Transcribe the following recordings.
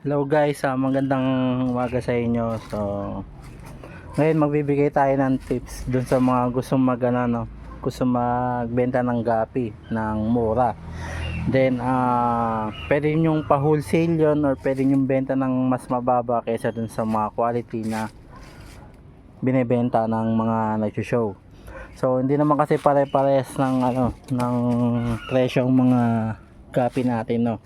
Hello guys, ah, magandang umaga sa inyo. So, ngayon magbibigay tayo ng tips dun sa mga gusto mag ano, no, gusto magbenta ng gapi ng mura. Then, ah, pwede nyong pa-wholesale yun or pwede nyong benta ng mas mababa kaysa dun sa mga quality na binebenta ng mga nag-show. So, hindi naman kasi pare-pares ng ano, ng presyo ang mga gapi natin, no.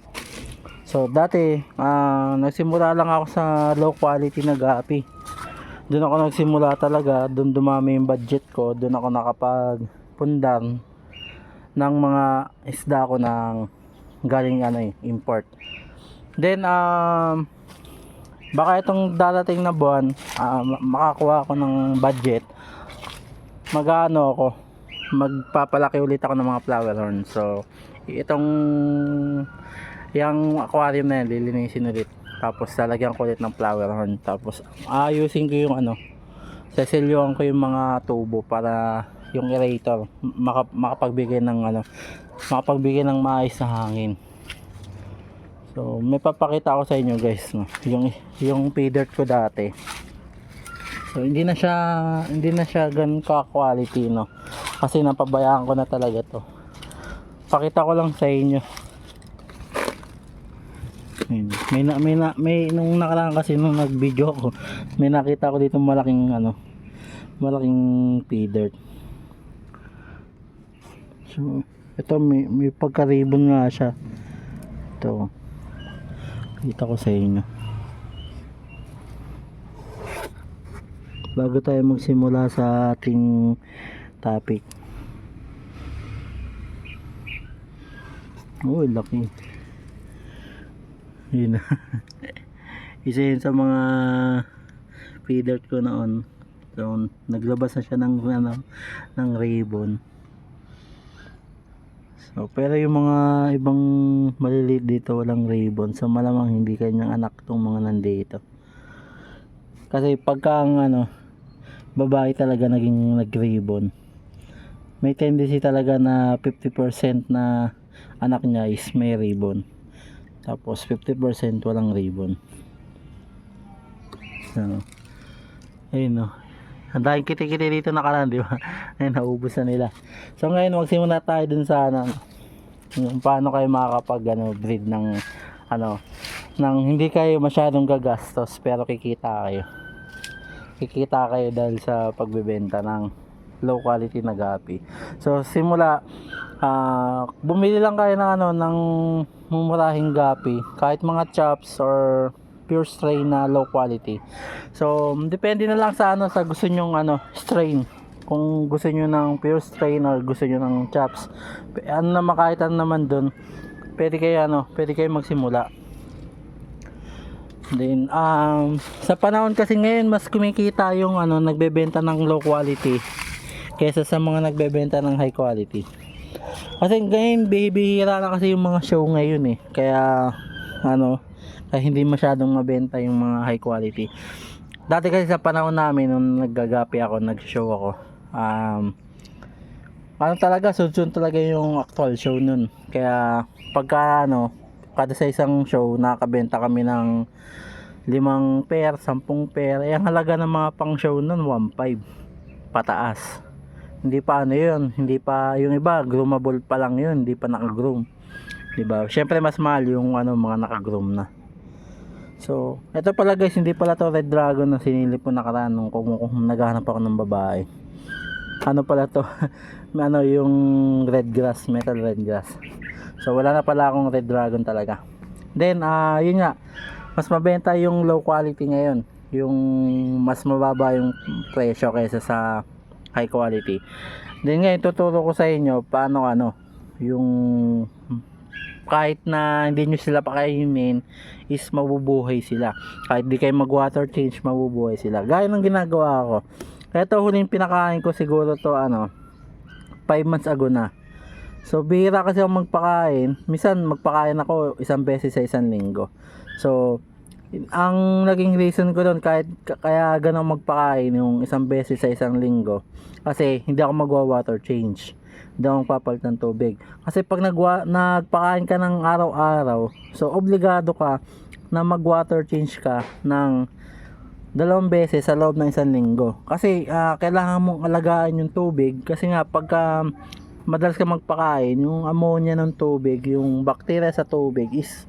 So dati, ah nagsimula lang ako sa low quality na gapi. Doon ako nagsimula talaga, doon dumami yung budget ko, doon ako nakapagpundar ng mga isda ko ng galing ano eh, import. Then um baka itong darating na buwan, ma- makakuha ako ng budget. Magano ako, magpapalaki ulit ako ng mga flower horn. So itong yung aquarium na yan, lilinisin ulit. Tapos lalagyan ko ulit ng flower horn. Tapos ayusin ko yung ano, sesilyuhan ko yung mga tubo para yung aerator maka, makapagbigay ng ano, makapagbigay ng maayos na hangin. So, may papakita ko sa inyo guys, no. Yung yung feeder ko dati. So, hindi na siya hindi na siya ganun ka quality, no. Kasi napabayaan ko na talaga 'to. Pakita ko lang sa inyo. May na, may na, may nung nakaraan kasi nung nag-video ako, may nakita ko dito malaking ano, malaking feeder. So, ito may, may pagka-ribbon nga siya. Ito. Kita ko sa inyo. Bago tayo magsimula sa ating topic. Oh, laki. Yun. Isa yun sa mga feeder ko noon. So, naglabas na siya ng, ano, ng ribbon. So, pero yung mga ibang maliliit dito walang ribbon. So, malamang hindi kanyang anak tong mga nandito. Kasi pagka ang ano, babae talaga naging nag-ribbon. May tendency talaga na 50% na anak niya is may ribbon. Tapos 50% walang ribbon. So, ayun no. Ang daming kiti-kiti dito nakaraan, di ba? Ayun, naubos na nila. So ngayon, magsimula tayo dun sa ano, paano kayo makakapag ano, breed ng ano, nang hindi kayo masyadong gagastos pero kikita kayo. Kikita kayo dahil sa pagbebenta ng low quality na gapi. So simula ah bumili lang kayo ng ano ng mumurahing gapi, kahit mga chops or pure strain na low quality. So, depende na lang sa ano sa gusto nyong ano strain. Kung gusto nyo ng pure strain or gusto nyo ng chops. Ano naman kahit ano naman dun, pwede kayo ano, pwede kayo magsimula. Then, um, sa panahon kasi ngayon, mas kumikita yung ano, nagbebenta ng low quality kaysa sa mga nagbebenta ng high quality. Kasi ngayon, bihira na kasi yung mga show ngayon eh. Kaya, ano, kaya hindi masyadong mabenta yung mga high quality. Dati kasi sa panahon namin, nung naggagapi ako, nag-show ako, um, ano talaga, sunod talaga yung actual show nun. Kaya, pagka ano, kada sa isang show, nakakabenta kami ng limang pair, sampung pair. Eh, ang halaga ng mga pang show nun, 1.5 pataas. Hindi pa ano yun, hindi pa, yung iba, groomable pa lang yun, hindi pa naka-groom. Diba? Siyempre, mas mahal yung ano, mga naka-groom na. So, ito pala guys, hindi pala to Red Dragon na sinilip ko nakaraan nung kung, kung naghahanap ako ng babae. Ano pala to? Ano yung red grass, metal red grass. So, wala na pala akong Red Dragon talaga. Then, ah yun nga, mas mabenta yung low quality ngayon. Yung mas mababa yung presyo kaysa sa high quality. Then ngayon, tuturo ko sa inyo paano ano, yung kahit na hindi nyo sila pakainin is mabubuhay sila. Kahit di kayo mag water change mabubuhay sila. Gaya ng ginagawa ko. Ito huling pinakain ko siguro to ano 5 months ago na. So bihira kasi ako magpakain. Minsan magpakain ako isang beses sa isang linggo. So ang naging reason ko doon kahit kaya ganun magpakain yung isang beses sa isang linggo kasi hindi ako magwa water change hindi ako magpapalit ng tubig. Kasi pag nagwa, nagpakain ka ng araw-araw, so obligado ka na mag-water change ka ng dalawang beses sa loob ng isang linggo. Kasi ah, kailangan mong alagaan yung tubig kasi nga pagka madalas ka magpakain, yung ammonia ng tubig, yung bacteria sa tubig is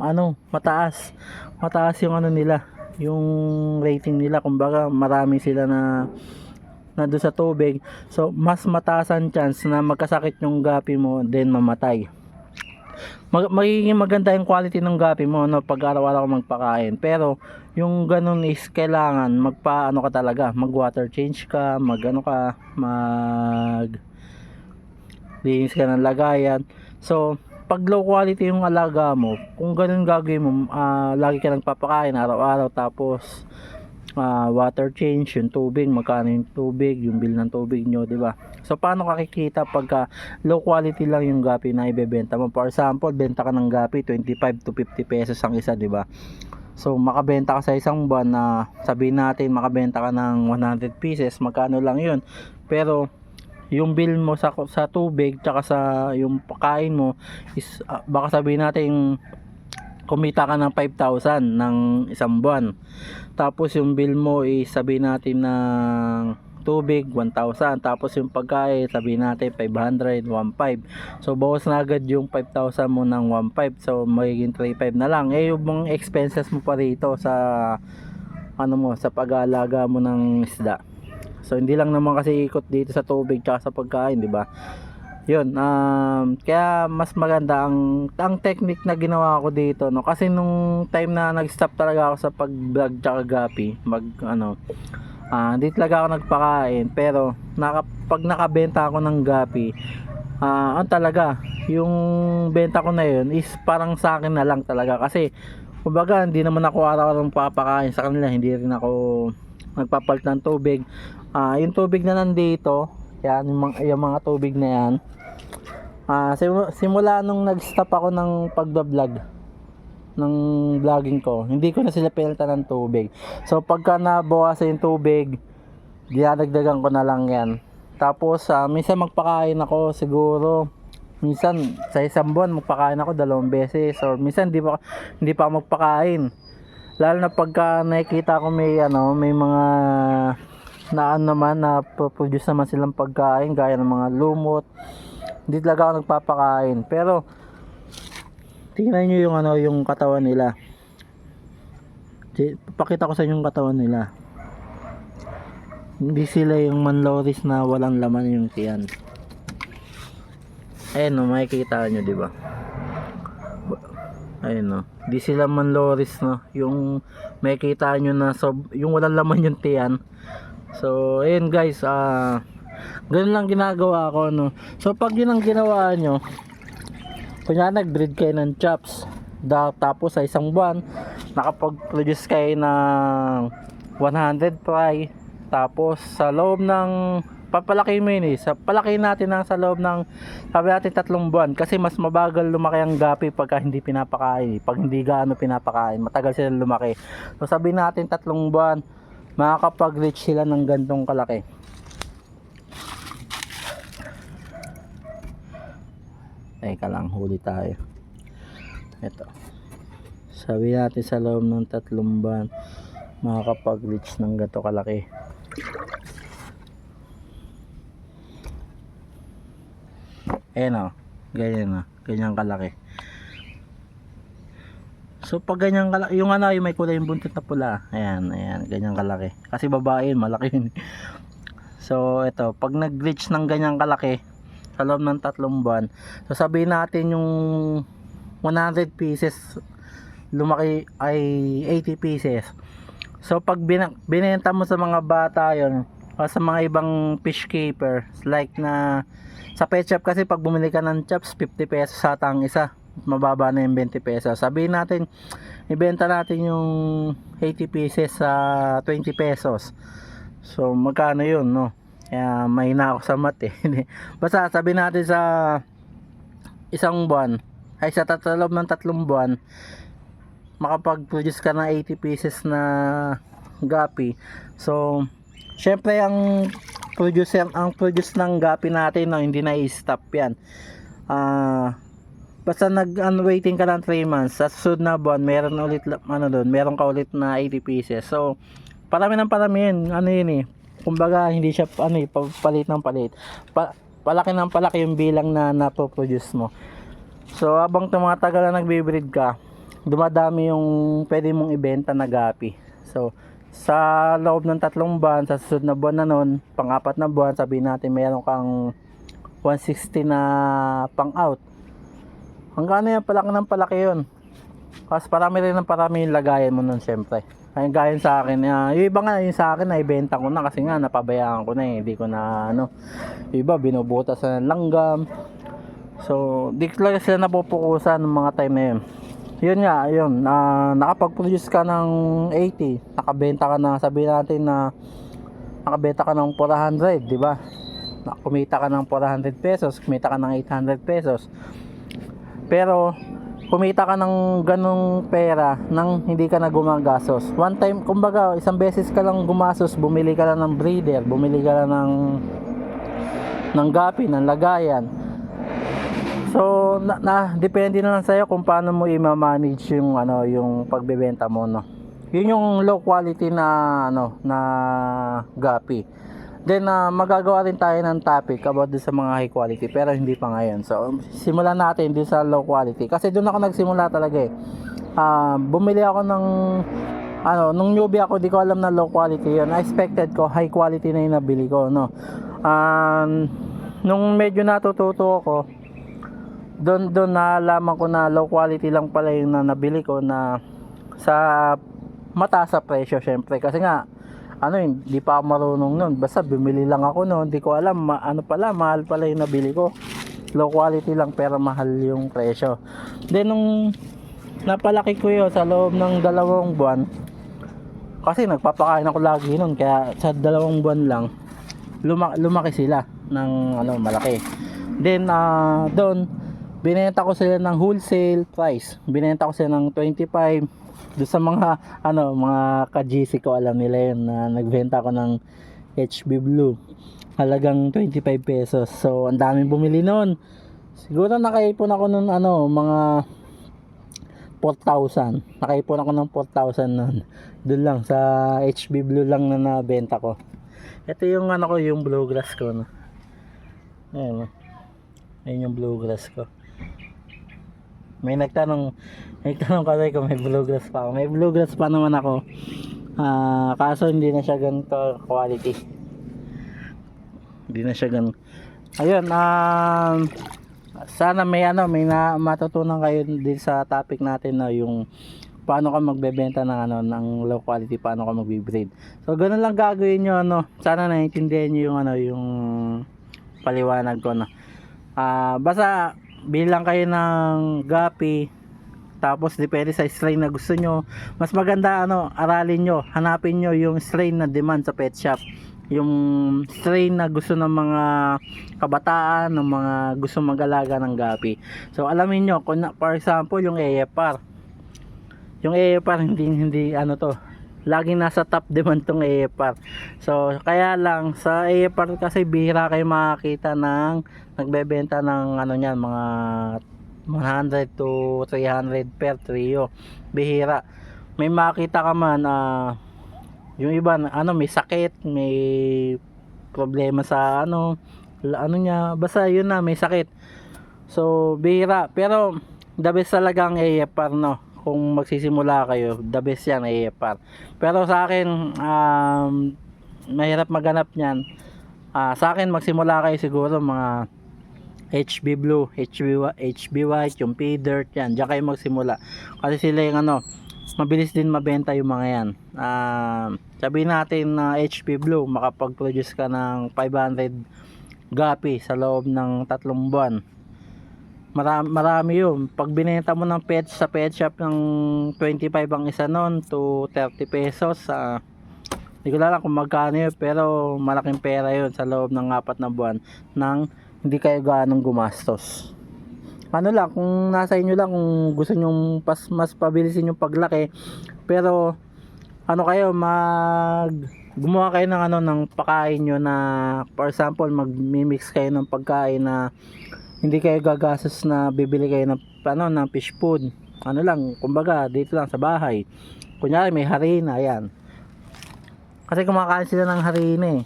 ano, mataas. Mataas yung ano nila, yung rating nila. Kumbaga, marami sila na na doon sa tubig. So, mas mataas ang chance na magkasakit yung gapi mo then mamatay. Mag magiging maganda yung quality ng gapi mo no, pag araw-araw ka magpakain. Pero, yung ganun is kailangan magpa ano ka talaga, mag water change ka, mag ano ka, mag linis ka ng lagayan. So, pag low quality yung alaga mo, kung ganun gagawin mo, ah, lagi ka nagpapakain araw-araw tapos ah, water change, yung tubig, magkano yung tubig, yung bill ng tubig nyo, di ba? So, paano kakikita pagka low quality lang yung gapi na ibebenta mo? For example, benta ka ng gapi, 25 to 50 pesos ang isa, di ba? So, makabenta ka sa isang buwan na sabihin natin makabenta ka ng 100 pieces, magkano lang yun. Pero, yung bill mo sa sa tubig tsaka sa yung pagkain mo is ah, baka sabihin natin kumita ka ng 5,000 ng isang buwan. Tapos yung bill mo is sabihin natin ng tubig 1,000 tapos yung pagkain sabihin natin 500 1,500 so bawas na agad yung 5,000 mo ng 1,500 so magiging 3,500 na lang. Eh yung mga expenses mo pa rito sa ano mo sa pag-aalaga mo ng isda So hindi lang naman kasi ikot dito sa tubig tsaka sa pagkain, di ba? 'Yun, um, kaya mas maganda ang ang technique na ginawa ko dito, no. Kasi nung time na nag-stop talaga ako sa pag-vlog tsaka gapi, mag ano, ah hindi talaga ako nagpakain, pero naka, pag nakabenta ako ng gapi, ah ang talaga, yung benta ko na 'yun is parang sa akin na lang talaga kasi kumbaga hindi naman ako araw-araw papakain sa kanila, hindi rin ako nagpapalit ng tubig Ah, yung tubig na nandito, yan yung mga, yung mga tubig na yan. Simu- simula nung nag-stop ako ng pagba-vlog ng vlogging ko, hindi ko na sila pinalitan ng tubig. So pagka nabawasan yung tubig, dinadagdagan ko na lang yan. Tapos ah, minsan magpakain ako siguro minsan sa isang buwan magpakain ako dalawang beses or minsan hindi pa hindi pa magpakain. Lalo na pagka nakikita ko may ano, may mga na ano naman na produce naman silang pagkain gaya ng mga lumot. Hindi talaga ako nagpapakain. Pero tingnan nyo yung ano yung katawan nila. Papakita ko sa inyo yung katawan nila. Hindi sila yung manloris na walang laman yung tiyan. Ayun no makikita nyo di ba ayun no. Di sila manloris no. Yung makikita nyo na sob, yung walang laman yung tiyan. So, ayun guys, ah ganun lang ginagawa ko, no. So, pag yun ang ginawa nyo, kunya nag-breed kayo ng chops, da, tapos sa isang buwan, nakapag-produce kayo ng 100 fry, tapos sa loob ng papalaki mo yun eh. Sa, palaki natin ng sa loob ng sabi natin tatlong buwan kasi mas mabagal lumaki ang gapi pagka hindi pinapakain. eh. Pag hindi gaano pinapakain, matagal sila lumaki. So sabi natin tatlong buwan, makakapag-reach sila ng gantong kalaki. Teka lang, huli tayo. Ito. Sabi natin sa loob ng tatlong buwan, makakapag-reach ng ganito kalaki. Ayan o. Ganyan o. Ganyan kalaki. So pag ganyan kalaki, yung ano, yung may kulay yung buntot na pula. Ayan, ayan, ganyan kalaki. Kasi babae yun, malaki yun. So ito, pag nag-reach ng ganyan kalaki, sa loob ng tatlong buwan, so sabihin natin yung 100 pieces, lumaki ay 80 pieces. So pag bin- binenta mo sa mga bata yon o sa mga ibang fish keeper, like na sa pet shop kasi pag bumili ka ng chops, 50 pesos sa ang isa mababa na yung 20 pesos. Sabihin natin, ibenta natin yung 80 pieces sa 20 pesos. So, magkano yun, no? Kaya mahina ako sa mat eh. Basta sabihin natin sa isang buwan, ay sa tatalob ng tatlong buwan, makapag-produce ka ng 80 pieces na gapi. So, syempre ang producer ang produce ng gapi natin no, hindi na i-stop yan. Ah basta nag ano, waiting ka ng 3 months sa susunod na buwan meron ulit ano doon meron ka ulit na 80 pieces. So parami ng parami yun ano yun eh. Kumbaga hindi siya ano eh pa- palit ng palit. Pa, palaki ng palaki yung bilang na napoproduce mo. So habang tumatagal na nagbe-breed ka dumadami yung pwede mong ibenta na gapi. So sa loob ng tatlong buwan sa susunod na buwan na nun pang-apat na buwan sabihin natin meron kang 160 na pang out hanggang ano yan palaki ng palaki yun. Kasi parami rin ng parami yung lagayan mo nun syempre. Ay gaya sa akin ah, yung iba nga yung sa akin na ibenta ko na kasi nga napabayaan ko na eh. Hindi ko na ano iba binubutas na ng langgam. So di talaga sila napupukusan ng mga time na yun yun nga yun ah, nakapag-produce ka ng 80 nakabenta ka na sabihin natin na nakabenta ka ng 400 di ba kumita ka ng 400 pesos kumita ka ng 800 pesos pero kumita ka ng ganong pera nang hindi ka na gumagastos. One time, kumbaga, isang beses ka lang gumastos, bumili ka lang ng breeder, bumili ka lang ng ng gapi, ng lagayan. So, na, na depende na lang sa'yo kung paano mo i-manage yung ano, yung pagbebenta mo, no. Yun yung low quality na ano, na gapi. Then uh, magagawa rin tayo ng topic about sa mga high quality pero hindi pa ngayon. So simulan natin din sa low quality kasi doon ako nagsimula talaga eh. Ah, bumili ako ng ano, nung newbie ako, di ko alam na low quality yun. I expected ko high quality na yung nabili ko, no. Um, nung medyo natututo ako, doon doon nalaman ko na low quality lang pala yung na nabili ko na sa mataas sa presyo syempre. Kasi nga ano hindi pa ako marunong noon basta bumili lang ako noon hindi ko alam ma- ano pala mahal pala yung nabili ko. Low quality lang pero mahal yung presyo. Then nung napalaki ko yun sa loob ng dalawang buwan kasi nagpapakain ako lagi noon kaya sa dalawang buwan lang luma- lumaki sila ng ano malaki. Then ah doon binenta ko sila ng wholesale price. Binenta ko sila ng 25 doon sa mga ano mga ka-GC ko alam nila yun na nagbenta ko ng HB Blue. Halagang 25 pesos. So ang daming bumili noon siguro nakaipon ako noon ano mga 4,000 nakaipon ako ng 4,000 noon doon lang sa HB Blue lang na nabenta ko. Ito yung ano ko yung bluegrass ko no? Ayun ayun yung bluegrass ko may nagtanong nagtanong kasi kung may bluegrass pa ako. May bluegrass pa naman ako. Ah, kaso hindi na siya ganito quality. Hindi na siya ganun. Ayun um, sana may ano may na, matutunan kayo din sa topic natin na yung paano ka magbebenta ng ano ng low quality paano ka magbe-breed so ganun lang gagawin niyo ano. Sana naiintindihan niyo yung ano yung paliwanag ko na ah basta bilang kayo ng gapi tapos depende sa strain na gusto nyo. Mas maganda ano aralin nyo hanapin nyo yung strain na demand sa pet shop. Yung strain na gusto ng mga kabataan ng mga gusto mag-alaga ng gapi. So alamin nyo kung na, for example yung AFR yung AFR hindi hindi ano to laging nasa top demand tong AFR so kaya lang sa AFR kasi bihira kayo makakita ng nagbebenta ng ano niyan mga 100 to 300 per trio. Bihira. May makita ka man ah, yung iba ano may sakit may problema sa ano ano niya basta yun na may sakit. So bihira. Pero the best talaga ang AFR no kung magsisimula kayo the best yan AFR pero sa akin um, mahirap maganap niyan Ah, sa akin magsimula kayo siguro mga HB Blue, HB, HB White, yung P Dirt yan. Diyan kayo magsimula. Kasi sila yung ano, mabilis din mabenta yung mga yan. Ah, sabihin natin na HB Blue, makapag-produce ka ng 500 gapi sa loob ng tatlong buwan. Marami, marami yun. Pag binenta mo ng pet sa pet shop ng 25 ang isa nun to 30 pesos, ah, hindi ko lang kung magkano yun, pero malaking pera yun sa loob ng apat na buwan ng hindi kayo gaanong gumastos. Ano lang, kung nasa inyo lang, kung gusto nyo pas, mas pabilisin yung paglaki, pero ano kayo, mag gumawa kayo ng ano ng pagkain nyo na for example mag-mix kayo ng pagkain na hindi kayo gagastos na bibili kayo ng ano ng fish food. Ano lang kumbaga dito lang sa bahay. Kunyari may harina ayan. Kasi kumakain sila ng harina eh.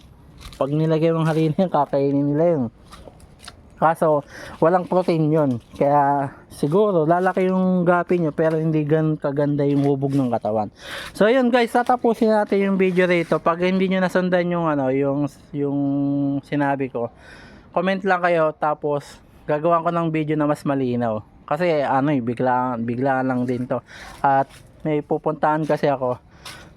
Pag nilagay yung harina yun kakainin nila yun. Kaso walang protein yun. Kaya siguro lalaki yung gapi nyo pero hindi gan kaganda yung hubog ng katawan. So yun guys tatapusin natin yung video rito. Pag hindi nyo nasundan yung ano yung yung sinabi ko comment lang kayo tapos gagawan ko ng video na mas malinaw. Kasi ano eh bigla bigla lang din to. At may pupuntahan kasi ako.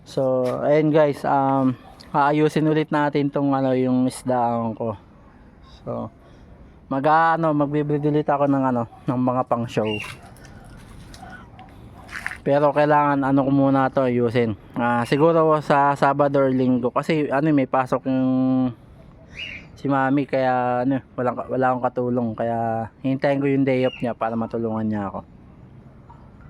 So ayun guys um aayusin ulit natin tong ano yung isdaan ko. So mag ano magbe-breed ulit ako ng ano ng mga pang show pero kailangan ano ko muna to ayusin. Ah, siguro sa Sabado or Linggo. Kasi ano may pasok yung si Mami kaya ano walang wala akong katulong. Kaya hintayin ko yung day off niya para matulungan niya ako